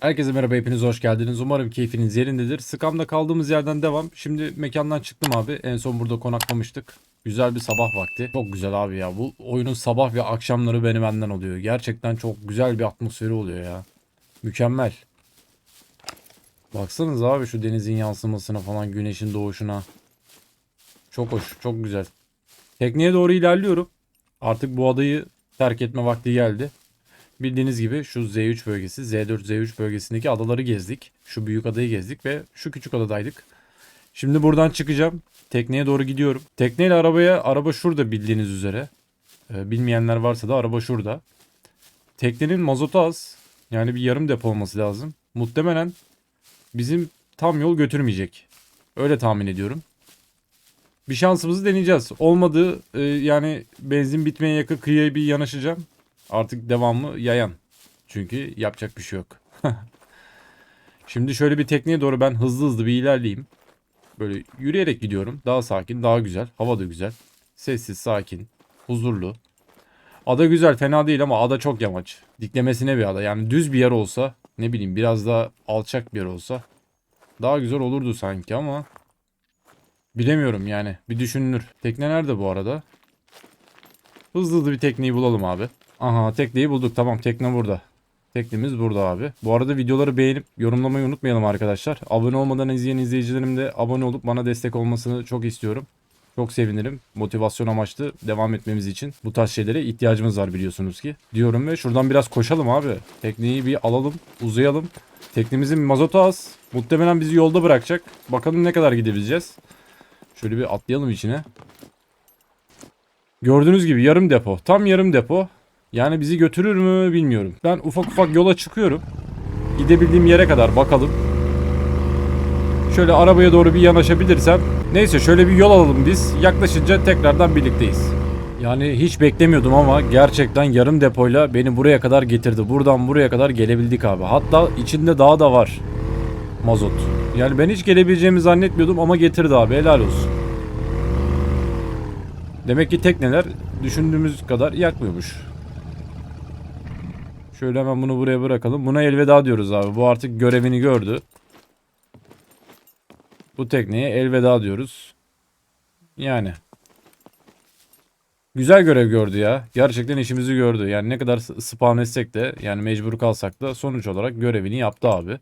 Herkese merhaba hepiniz hoş geldiniz. Umarım keyfiniz yerindedir. Skam'da kaldığımız yerden devam. Şimdi mekandan çıktım abi. En son burada konaklamıştık. Güzel bir sabah vakti. Çok güzel abi ya. Bu oyunun sabah ve akşamları benim benden oluyor. Gerçekten çok güzel bir atmosferi oluyor ya. Mükemmel. Baksanız abi şu denizin yansımasına falan güneşin doğuşuna. Çok hoş, çok güzel. Tekneye doğru ilerliyorum. Artık bu adayı terk etme vakti geldi. Bildiğiniz gibi şu Z3 bölgesi, Z4, Z3 bölgesindeki adaları gezdik. Şu büyük adayı gezdik ve şu küçük adadaydık. Şimdi buradan çıkacağım. Tekneye doğru gidiyorum. Tekneyle arabaya, araba şurada bildiğiniz üzere. Ee, bilmeyenler varsa da araba şurada. Teknenin mazotu az. Yani bir yarım depo olması lazım. Muhtemelen bizim tam yol götürmeyecek. Öyle tahmin ediyorum. Bir şansımızı deneyeceğiz. Olmadı e, yani benzin bitmeye yakın kıyıya bir yanaşacağım. Artık devamlı yayan. Çünkü yapacak bir şey yok. Şimdi şöyle bir tekneye doğru ben hızlı hızlı bir ilerleyeyim. Böyle yürüyerek gidiyorum. Daha sakin, daha güzel. Hava da güzel. Sessiz, sakin, huzurlu. Ada güzel, fena değil ama ada çok yamaç. Diklemesine bir ada. Yani düz bir yer olsa, ne bileyim biraz daha alçak bir yer olsa daha güzel olurdu sanki ama bilemiyorum yani. Bir düşünülür. Tekne nerede bu arada? Hızlı hızlı bir tekneyi bulalım abi. Aha tekneyi bulduk. Tamam tekne burada. Teknemiz burada abi. Bu arada videoları beğenip yorumlamayı unutmayalım arkadaşlar. Abone olmadan izleyen izleyicilerim de abone olup bana destek olmasını çok istiyorum. Çok sevinirim. Motivasyon amaçlı devam etmemiz için bu tarz şeylere ihtiyacımız var biliyorsunuz ki. Diyorum ve şuradan biraz koşalım abi. Tekneyi bir alalım, uzayalım. Teknemizin mazotu az. Muhtemelen bizi yolda bırakacak. Bakalım ne kadar gidebileceğiz. Şöyle bir atlayalım içine. Gördüğünüz gibi yarım depo. Tam yarım depo. Yani bizi götürür mü bilmiyorum. Ben ufak ufak yola çıkıyorum. Gidebildiğim yere kadar bakalım. Şöyle arabaya doğru bir yanaşabilirsem. Neyse şöyle bir yol alalım biz. Yaklaşınca tekrardan birlikteyiz. Yani hiç beklemiyordum ama gerçekten yarım depoyla beni buraya kadar getirdi. Buradan buraya kadar gelebildik abi. Hatta içinde daha da var. Mazot. Yani ben hiç gelebileceğimi zannetmiyordum ama getirdi abi. Helal olsun. Demek ki tekneler düşündüğümüz kadar yakmıyormuş. Şöyle hemen bunu buraya bırakalım. Buna elveda diyoruz abi. Bu artık görevini gördü. Bu tekneye elveda diyoruz. Yani. Güzel görev gördü ya. Gerçekten işimizi gördü. Yani ne kadar spam etsek de yani mecbur kalsak da sonuç olarak görevini yaptı abi.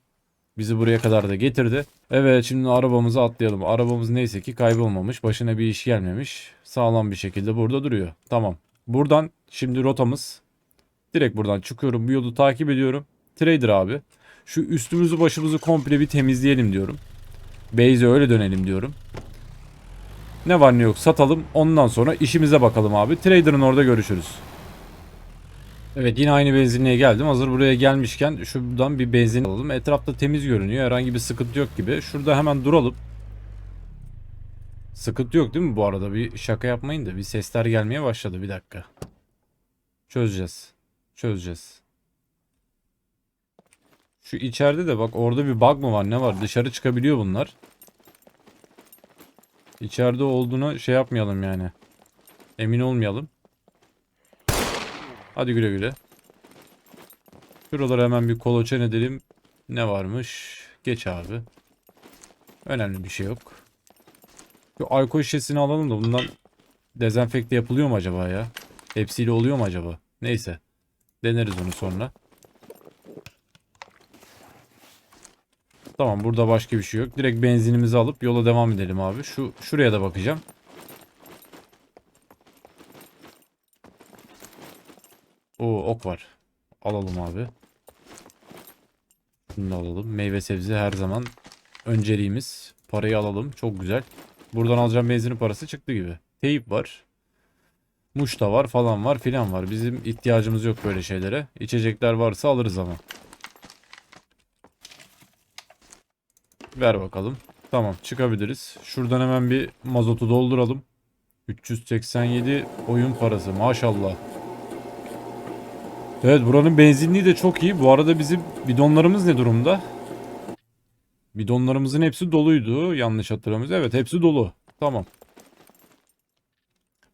Bizi buraya kadar da getirdi. Evet şimdi arabamızı atlayalım. Arabamız neyse ki kaybolmamış. Başına bir iş gelmemiş. Sağlam bir şekilde burada duruyor. Tamam. Buradan şimdi rotamız. Direkt buradan çıkıyorum. Bu yolu takip ediyorum. Trader abi. Şu üstümüzü başımızı komple bir temizleyelim diyorum. Base'e öyle dönelim diyorum. Ne var ne yok satalım. Ondan sonra işimize bakalım abi. Trader'ın orada görüşürüz. Evet yine aynı benzinliğe geldim. Hazır buraya gelmişken şuradan bir benzin alalım. Etrafta temiz görünüyor. Herhangi bir sıkıntı yok gibi. Şurada hemen duralım. Sıkıntı yok değil mi bu arada? Bir şaka yapmayın da bir sesler gelmeye başladı. Bir dakika. Çözeceğiz. Çözeceğiz. Şu içeride de bak orada bir bug mı var ne var? Dışarı çıkabiliyor bunlar. İçeride olduğunu şey yapmayalım yani. Emin olmayalım. Hadi güle güle. Şuralara hemen bir koloçan edelim. Ne varmış? Geç abi. Önemli bir şey yok. Şu alkol şişesini alalım da bundan dezenfekte yapılıyor mu acaba ya? Hepsiyle oluyor mu acaba? Neyse. Deneriz onu sonra. Tamam burada başka bir şey yok. Direkt benzinimizi alıp yola devam edelim abi. Şu şuraya da bakacağım. Oo ok var. Alalım abi. Bunu da alalım. Meyve sebze her zaman önceliğimiz. Parayı alalım. Çok güzel. Buradan alacağım benzinin parası çıktı gibi. Teyip var. Muş da var falan var filan var. Bizim ihtiyacımız yok böyle şeylere. İçecekler varsa alırız ama. Ver bakalım. Tamam çıkabiliriz. Şuradan hemen bir mazotu dolduralım. 387 oyun parası maşallah. Evet buranın benzinliği de çok iyi. Bu arada bizim bidonlarımız ne durumda? Bidonlarımızın hepsi doluydu. Yanlış hatırlamıyorsam. Evet hepsi dolu. Tamam.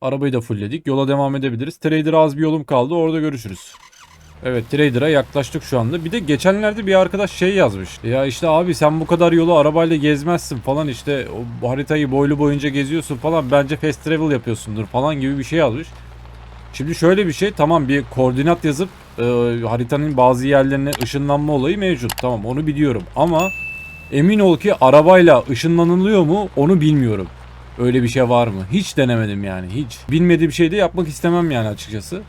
Arabayı da fullledik. Yola devam edebiliriz. Trader az bir yolum kaldı. Orada görüşürüz. Evet trader'a yaklaştık şu anda. Bir de geçenlerde bir arkadaş şey yazmış. Ya işte abi sen bu kadar yolu arabayla gezmezsin falan işte o haritayı boylu boyunca geziyorsun falan bence fast travel yapıyorsundur falan gibi bir şey yazmış. Şimdi şöyle bir şey tamam bir koordinat yazıp e, haritanın bazı yerlerine ışınlanma olayı mevcut. Tamam onu biliyorum ama emin ol ki arabayla ışınlanılıyor mu onu bilmiyorum. Öyle bir şey var mı? Hiç denemedim yani hiç. Bilmediğim şey de yapmak istemem yani açıkçası.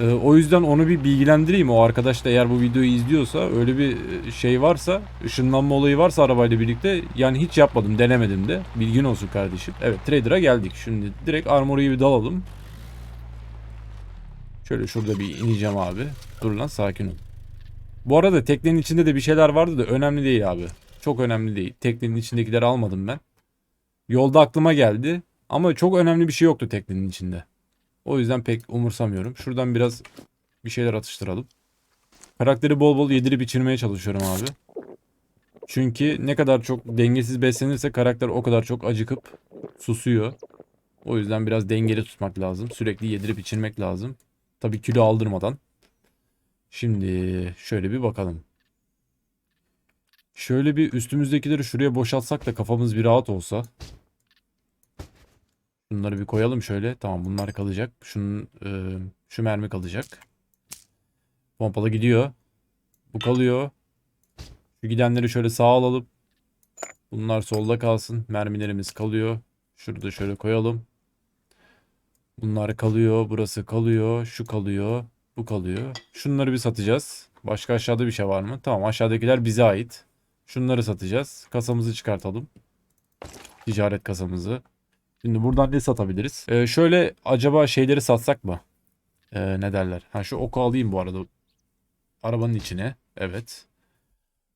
Ee, o yüzden onu bir bilgilendireyim. O arkadaş da eğer bu videoyu izliyorsa öyle bir e, şey varsa, ışınlanma olayı varsa arabayla birlikte yani hiç yapmadım, denemedim de. Bilgin olsun kardeşim. Evet, Trader'a geldik. Şimdi direkt Armory'yi bir dalalım. Şöyle şurada bir ineceğim abi. Dur lan sakin ol. Bu arada teknenin içinde de bir şeyler vardı da önemli değil abi. Çok önemli değil. Teknenin içindekileri almadım ben. Yolda aklıma geldi. Ama çok önemli bir şey yoktu teknenin içinde. O yüzden pek umursamıyorum. Şuradan biraz bir şeyler atıştıralım. Karakteri bol bol yedirip içirmeye çalışıyorum abi. Çünkü ne kadar çok dengesiz beslenirse karakter o kadar çok acıkıp susuyor. O yüzden biraz dengeli tutmak lazım. Sürekli yedirip içirmek lazım. Tabii kilo aldırmadan. Şimdi şöyle bir bakalım. Şöyle bir üstümüzdekileri şuraya boşaltsak da kafamız bir rahat olsa. Bunları bir koyalım şöyle. Tamam bunlar kalacak. Şunun e, şu mermi kalacak. Pompalı gidiyor. Bu kalıyor. Şu gidenleri şöyle sağa alalım. Bunlar solda kalsın. Mermilerimiz kalıyor. Şurada şöyle koyalım. Bunlar kalıyor. Burası kalıyor. Şu kalıyor. Bu kalıyor. Şunları bir satacağız. Başka aşağıda bir şey var mı? Tamam aşağıdakiler bize ait. Şunları satacağız. Kasamızı çıkartalım. Ticaret kasamızı. Şimdi buradan ne satabiliriz? Ee, şöyle acaba şeyleri satsak mı? Ee, ne derler? Ha şu oku alayım bu arada. Arabanın içine. Evet.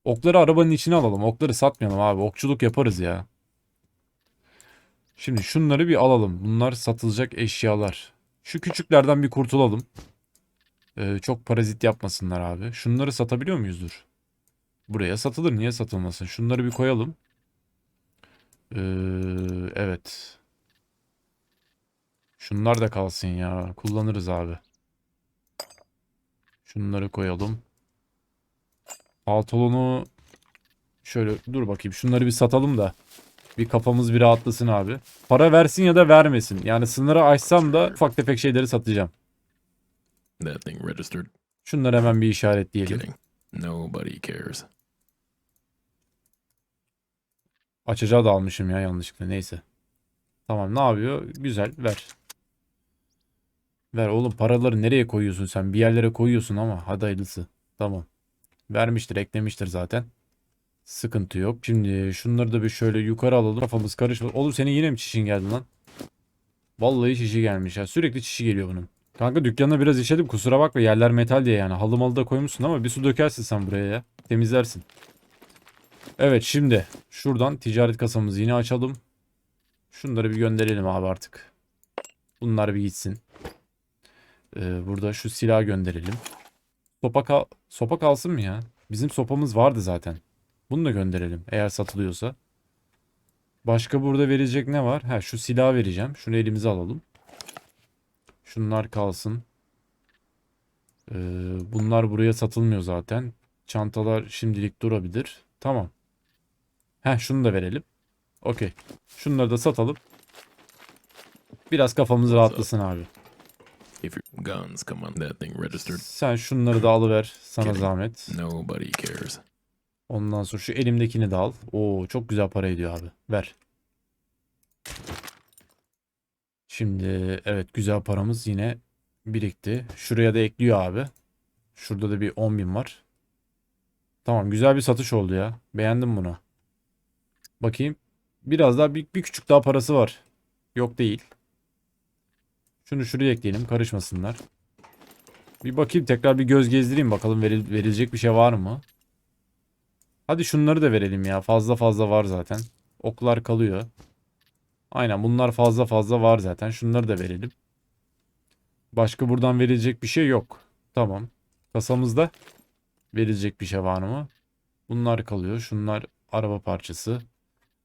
Okları arabanın içine alalım. Okları satmayalım abi. Okçuluk yaparız ya. Şimdi şunları bir alalım. Bunlar satılacak eşyalar. Şu küçüklerden bir kurtulalım. Ee, çok parazit yapmasınlar abi. Şunları satabiliyor muyuzdur? Buraya satılır. Niye satılmasın? Şunları bir koyalım. Ee, evet. Şunlar da kalsın ya. Kullanırız abi. Şunları koyalım. Pantolonu şöyle dur bakayım. Şunları bir satalım da. Bir kafamız bir rahatlasın abi. Para versin ya da vermesin. Yani sınırı aşsam da ufak tefek şeyleri satacağım. Şunları hemen bir işaretleyelim. Nobody cares. Açacağı da almışım ya yanlışlıkla. Neyse. Tamam ne yapıyor? Güzel ver. Ver oğlum paraları nereye koyuyorsun sen? Bir yerlere koyuyorsun ama hadi hayırlısı. Tamam. Vermiştir eklemiştir zaten. Sıkıntı yok. Şimdi şunları da bir şöyle yukarı alalım. Kafamız karışmasın. Oğlum senin yine mi çişin geldi lan? Vallahi çişi gelmiş ya. Sürekli çişi geliyor bunun. Kanka dükkanına biraz işedim kusura bakma yerler metal diye yani. Halı malı da koymuşsun ama bir su dökersin sen buraya ya. Temizlersin. Evet şimdi şuradan ticaret kasamızı yine açalım. Şunları bir gönderelim abi artık. Bunlar bir gitsin. Ee, burada şu silah gönderelim. Sopa, kal sopa kalsın mı ya? Bizim sopamız vardı zaten. Bunu da gönderelim eğer satılıyorsa. Başka burada verecek ne var? Ha şu silah vereceğim. Şunu elimize alalım. Şunlar kalsın. Ee, bunlar buraya satılmıyor zaten. Çantalar şimdilik durabilir. Tamam. Heh şunu da verelim. Okey. Şunları da satalım. Biraz kafamız rahatlasın abi. If your guns come on, that thing registered. Sen şunları da alıver. Sana Kidding. zahmet. Nobody cares. Ondan sonra şu elimdekini de al. Oo çok güzel para ediyor abi. Ver. Şimdi evet güzel paramız yine birikti. Şuraya da ekliyor abi. Şurada da bir 10.000 var. Tamam güzel bir satış oldu ya. Beğendim bunu. Bakayım. Biraz daha bir, bir küçük daha parası var. Yok değil. Şunu şuraya ekleyelim karışmasınlar. Bir bakayım tekrar bir göz gezdireyim bakalım veril- verilecek bir şey var mı? Hadi şunları da verelim ya. Fazla fazla var zaten. Oklar kalıyor. Aynen bunlar fazla fazla var zaten. Şunları da verelim. Başka buradan verilecek bir şey yok. Tamam. Kasamızda verilecek bir şey var mı? Bunlar kalıyor. Şunlar araba parçası.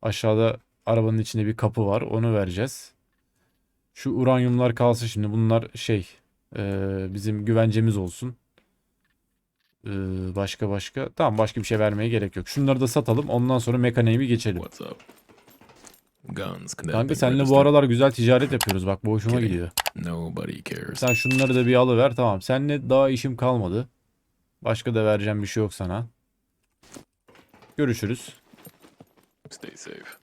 Aşağıda arabanın içinde bir kapı var. Onu vereceğiz. Şu uranyumlar kalsın şimdi. Bunlar şey e, bizim güvencemiz olsun. Ee, başka başka. Tamam başka bir şey vermeye gerek yok. Şunları da satalım. Ondan sonra mekaniğe geçelim. What's up? Guns. Kanka seninle bu aralar güzel ticaret yapıyoruz. Bak bu hoşuma gidiyor. Nobody cares. Sen şunları da bir alıver. Tamam. Seninle daha işim kalmadı. Başka da vereceğim bir şey yok sana. Görüşürüz. Stay safe.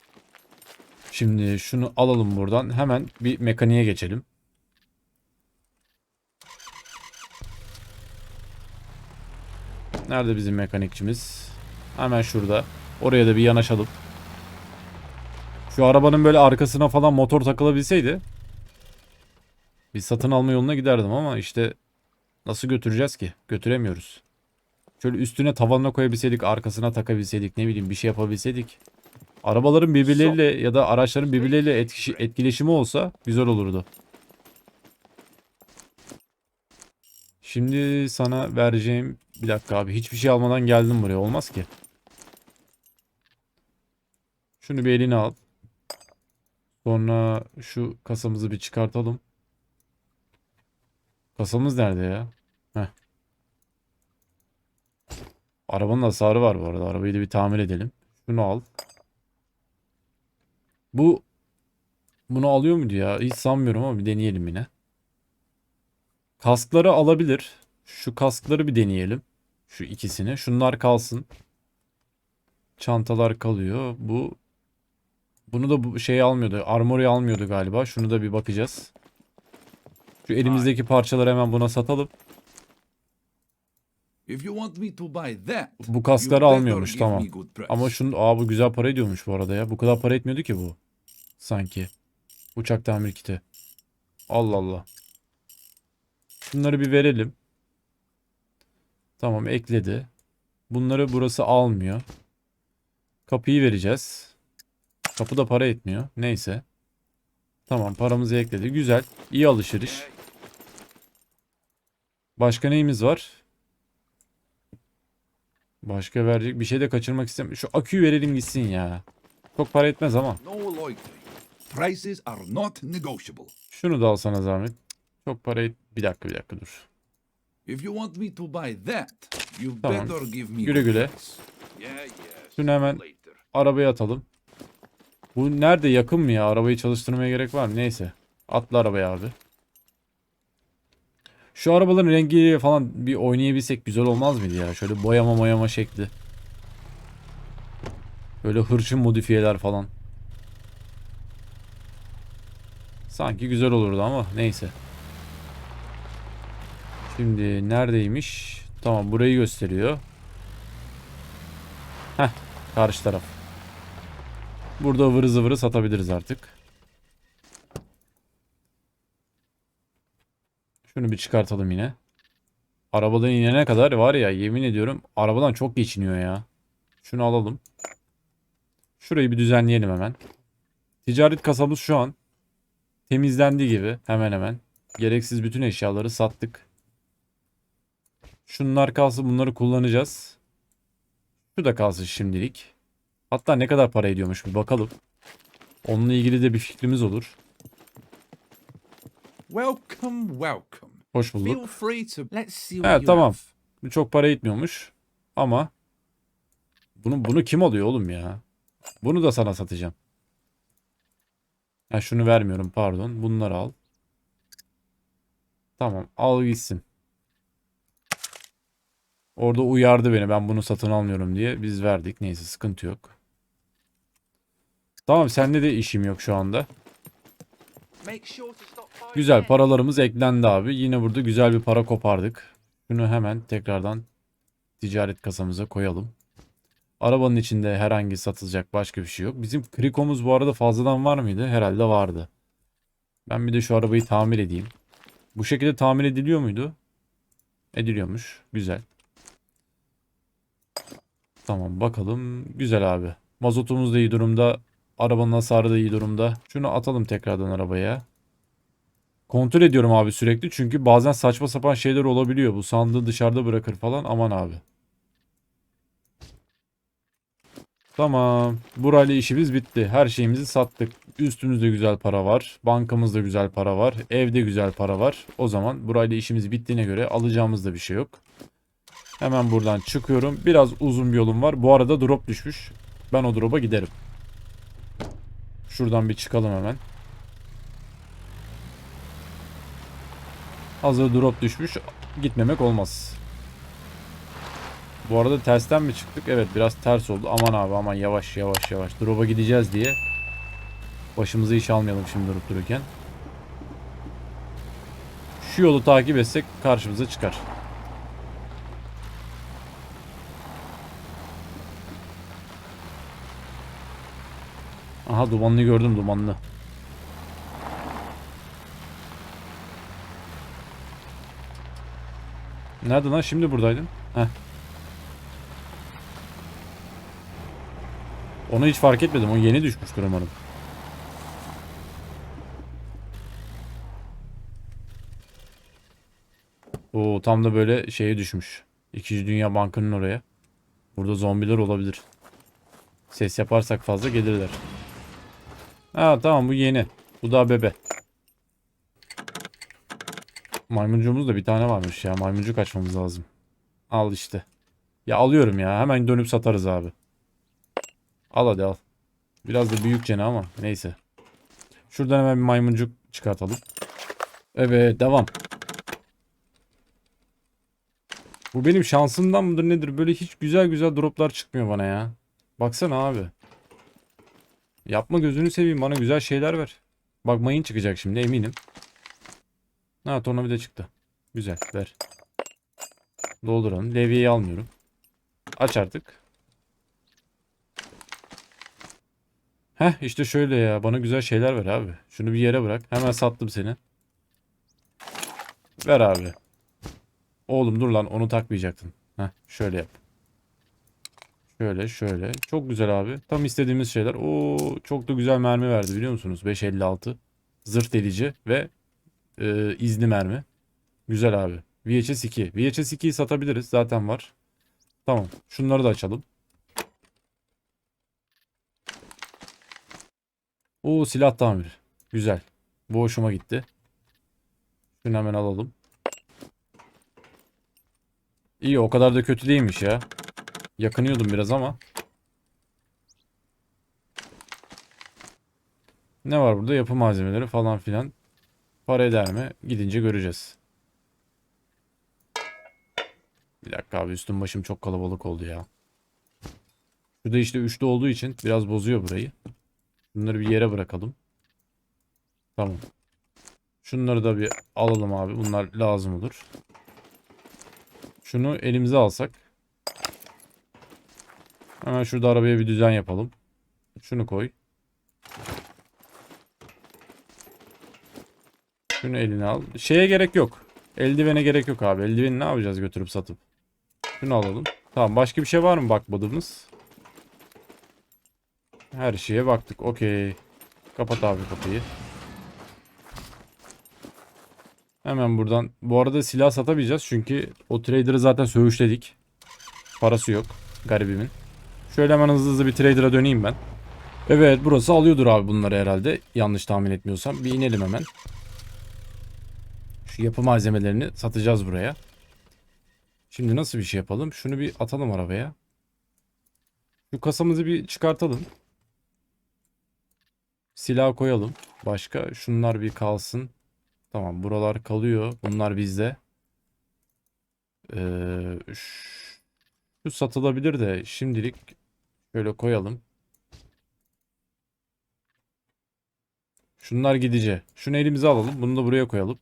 Şimdi şunu alalım buradan. Hemen bir mekaniğe geçelim. Nerede bizim mekanikçimiz? Hemen şurada. Oraya da bir yanaşalım. Şu arabanın böyle arkasına falan motor takılabilseydi bir satın alma yoluna giderdim ama işte nasıl götüreceğiz ki? Götüremiyoruz. Şöyle üstüne tavanına koyabilseydik, arkasına takabilseydik, ne bileyim bir şey yapabilseydik. Arabaların birbirleriyle ya da araçların birbirleriyle etkiş- etkileşimi olsa güzel olurdu. Şimdi sana vereceğim bir dakika abi hiçbir şey almadan geldim buraya olmaz ki. Şunu bir eline al. Sonra şu kasamızı bir çıkartalım. Kasamız nerede ya? Heh. Arabanın hasarı var bu arada. Arabayı da bir tamir edelim. Şunu al. Bu bunu alıyor muydu ya? Hiç sanmıyorum ama bir deneyelim yine. Kaskları alabilir. Şu kaskları bir deneyelim. Şu ikisini. Şunlar kalsın. Çantalar kalıyor. Bu bunu da bu şey almıyordu. Armory almıyordu galiba. Şunu da bir bakacağız. Şu elimizdeki parçaları hemen buna satalım. If you want me to buy that, Bu you kaskları better almıyormuş give tamam. me good price. Ama şunu aa bu güzel para ediyormuş bu arada ya. Bu kadar para etmiyordu ki bu. Sanki. Uçak tamir kiti. Allah Allah. Şunları bir verelim. Tamam ekledi. Bunları burası almıyor. Kapıyı vereceğiz. Kapı da para etmiyor. Neyse. Tamam paramızı ekledi. Güzel. İyi alışveriş. Başka neyimiz var? Başka verecek bir şey de kaçırmak istemiyorum. Şu aküyü verelim gitsin ya. Çok para etmez ama. Prices are not negotiable. Şunu da alsana zahmet. Çok para et... Bir dakika bir dakika dur. If you want me to buy that, you Tamam. better give me Güle güle. Şunu hemen arabaya atalım. Bu nerede yakın mı ya? Arabayı çalıştırmaya gerek var mı? Neyse. Atla arabaya abi. Şu arabaların rengiyle falan bir oynayabilsek güzel olmaz mıydı ya? Şöyle boyama moyama şekli. Böyle hırçın modifiyeler falan. Sanki güzel olurdu ama neyse. Şimdi neredeymiş? Tamam burayı gösteriyor. Heh karşı taraf. Burada ıvırı zıvırı satabiliriz artık. Şunu bir çıkartalım yine. Arabadan inene kadar var ya yemin ediyorum arabadan çok geçiniyor ya. Şunu alalım. Şurayı bir düzenleyelim hemen. Ticaret kasamız şu an temizlendi gibi hemen hemen. Gereksiz bütün eşyaları sattık. Şunlar kalsın bunları kullanacağız. Şu da kalsın şimdilik. Hatta ne kadar para ediyormuş bir bakalım. Onunla ilgili de bir fikrimiz olur. Welcome, welcome. Hoş bulduk. free to. Let's see what Evet tamam. çok para etmiyormuş. Ama bunu bunu kim alıyor oğlum ya? Bunu da sana satacağım. Ha şunu vermiyorum pardon. Bunları al. Tamam al gitsin. Orada uyardı beni ben bunu satın almıyorum diye. Biz verdik. Neyse sıkıntı yok. Tamam sende de işim yok şu anda. Güzel paralarımız eklendi abi. Yine burada güzel bir para kopardık. Şunu hemen tekrardan ticaret kasamıza koyalım. Arabanın içinde herhangi satılacak başka bir şey yok. Bizim krikomuz bu arada fazladan var mıydı? Herhalde vardı. Ben bir de şu arabayı tamir edeyim. Bu şekilde tamir ediliyor muydu? Ediliyormuş. Güzel. Tamam bakalım. Güzel abi. Mazotumuz da iyi durumda. Arabanın hasarı da iyi durumda. Şunu atalım tekrardan arabaya. Kontrol ediyorum abi sürekli çünkü bazen saçma sapan şeyler olabiliyor. Bu sandığı dışarıda bırakır falan aman abi. Tamam. Burayla işimiz bitti. Her şeyimizi sattık. Üstümüzde güzel para var. Bankamızda güzel para var. Evde güzel para var. O zaman burayla işimiz bittiğine göre alacağımız da bir şey yok. Hemen buradan çıkıyorum. Biraz uzun bir yolum var. Bu arada drop düşmüş. Ben o drop'a giderim. Şuradan bir çıkalım hemen. Hazır drop düşmüş. Gitmemek olmaz. Bu arada tersten mi çıktık? Evet biraz ters oldu. Aman abi aman yavaş yavaş yavaş. Drop'a gideceğiz diye. Başımızı iş almayalım şimdi durup dururken. Şu yolu takip etsek karşımıza çıkar. Aha dumanlı gördüm dumanlı. Nerede lan? Şimdi buradaydın. Heh. Onu hiç fark etmedim. O yeni düşmüştür umarım. Oo tam da böyle şeye düşmüş. İkinci Dünya Bankı'nın oraya. Burada zombiler olabilir. Ses yaparsak fazla gelirler. Ha tamam bu yeni. Bu daha bebe. Maymuncuğumuz da bir tane varmış ya. Maymuncuk açmamız lazım. Al işte. Ya alıyorum ya. Hemen dönüp satarız abi. Al hadi al. Biraz da büyük cene ama neyse. Şuradan hemen bir maymuncuk çıkartalım. Evet devam. Bu benim şansımdan mıdır nedir? Böyle hiç güzel güzel droplar çıkmıyor bana ya. Baksana abi. Yapma gözünü seveyim bana güzel şeyler ver. Bak mayın çıkacak şimdi eminim. Ha tornavida çıktı. Güzel ver. Dolduralım. Levyeyi almıyorum. Aç artık. Heh işte şöyle ya. Bana güzel şeyler ver abi. Şunu bir yere bırak. Hemen sattım seni. Ver abi. Oğlum dur lan onu takmayacaktın. Heh şöyle yap. Şöyle şöyle. Çok güzel abi. Tam istediğimiz şeyler. Oo çok da güzel mermi verdi biliyor musunuz? 5.56. Zırt delici ve e, izli mermi. Güzel abi. VHS 2. VHS 2'yi satabiliriz. Zaten var. Tamam. Şunları da açalım. Oo silah tamir. Güzel. Bu hoşuma gitti. Şunu hemen alalım. İyi o kadar da kötü değilmiş ya. Yakınıyordum biraz ama. Ne var burada? Yapı malzemeleri falan filan. Para eder mi? Gidince göreceğiz. Bir dakika abi üstüm başım çok kalabalık oldu ya. Şurada işte üçlü olduğu için biraz bozuyor burayı. Bunları bir yere bırakalım. Tamam. Şunları da bir alalım abi. Bunlar lazım olur. Şunu elimize alsak. Hemen şurada arabaya bir düzen yapalım. Şunu koy. Şunu eline al. Şeye gerek yok. Eldivene gerek yok abi. Eldiveni ne yapacağız götürüp satıp? Şunu alalım. Tamam başka bir şey var mı bakmadığımız? Her şeye baktık. Okey. Kapat abi kapıyı. Hemen buradan. Bu arada silah satamayacağız çünkü o trader'ı zaten söğüşledik. Parası yok. Garibimin. Şöyle hemen hızlı hızlı bir trader'a döneyim ben. Evet burası alıyordur abi bunları herhalde. Yanlış tahmin etmiyorsam. Bir inelim hemen. Şu yapı malzemelerini satacağız buraya. Şimdi nasıl bir şey yapalım? Şunu bir atalım arabaya. Şu kasamızı bir çıkartalım. Silah koyalım. Başka şunlar bir kalsın. Tamam buralar kalıyor. Bunlar bizde. Ee, şu satılabilir de şimdilik şöyle koyalım. Şunlar gidici. Şunu elimize alalım. Bunu da buraya koyalım.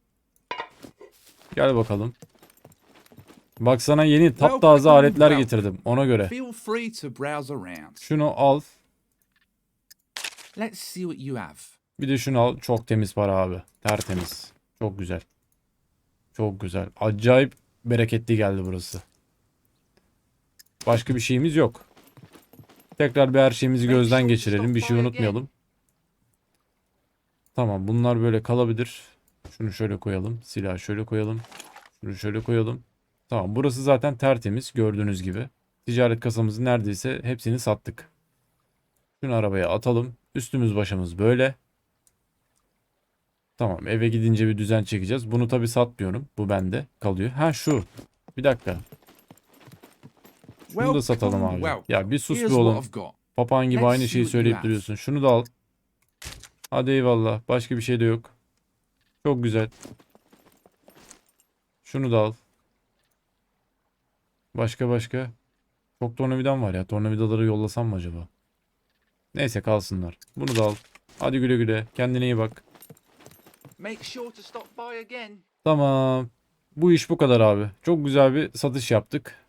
Gel bakalım. Bak sana yeni taptaze aletler getirdim. Ona göre. Şunu al. Let's see what you have. Bir de şunu al. Çok temiz para abi. Tertemiz. Çok güzel. Çok güzel. Acayip bereketli geldi burası. Başka bir şeyimiz yok. Tekrar bir her şeyimizi gözden geçirelim. Bir şey unutmayalım. Tamam bunlar böyle kalabilir. Şunu şöyle koyalım. Silahı şöyle koyalım. Şunu şöyle koyalım. Tamam burası zaten tertemiz gördüğünüz gibi. Ticaret kasamızı neredeyse hepsini sattık. Şunu arabaya atalım. Üstümüz başımız böyle. Tamam eve gidince bir düzen çekeceğiz. Bunu tabi satmıyorum. Bu bende kalıyor. Ha şu. Bir dakika. Şunu da satalım abi. Ya bir sus be oğlum. Papağan gibi aynı şeyi söyleyip duruyorsun. Şunu da al. Hadi eyvallah. Başka bir şey de yok. Çok güzel. Şunu da al. Başka başka. Çok tornavidan var ya. Tornavidaları yollasam mı acaba? Neyse kalsınlar. Bunu da al. Hadi güle güle. Kendine iyi bak. Tamam. Bu iş bu kadar abi. Çok güzel bir satış yaptık.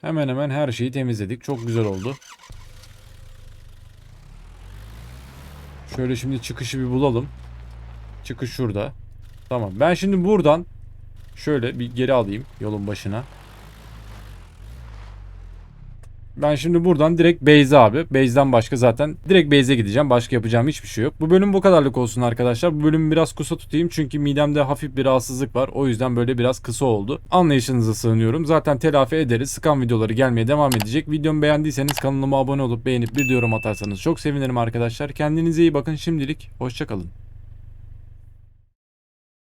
Hemen hemen her şeyi temizledik. Çok güzel oldu. Şöyle şimdi çıkışı bir bulalım. Çıkış şurada. Tamam. Ben şimdi buradan şöyle bir geri alayım yolun başına. Ben şimdi buradan direkt Beyze abi. Beyze'den başka zaten direkt Beyze gideceğim. Başka yapacağım hiçbir şey yok. Bu bölüm bu kadarlık olsun arkadaşlar. Bu bölümü biraz kısa tutayım çünkü midemde hafif bir rahatsızlık var. O yüzden böyle biraz kısa oldu. Anlayışınıza sığınıyorum. Zaten telafi ederiz. Sıkan videoları gelmeye devam edecek. Videomu beğendiyseniz kanalıma abone olup beğenip bir yorum atarsanız çok sevinirim arkadaşlar. Kendinize iyi bakın şimdilik. Hoşçakalın.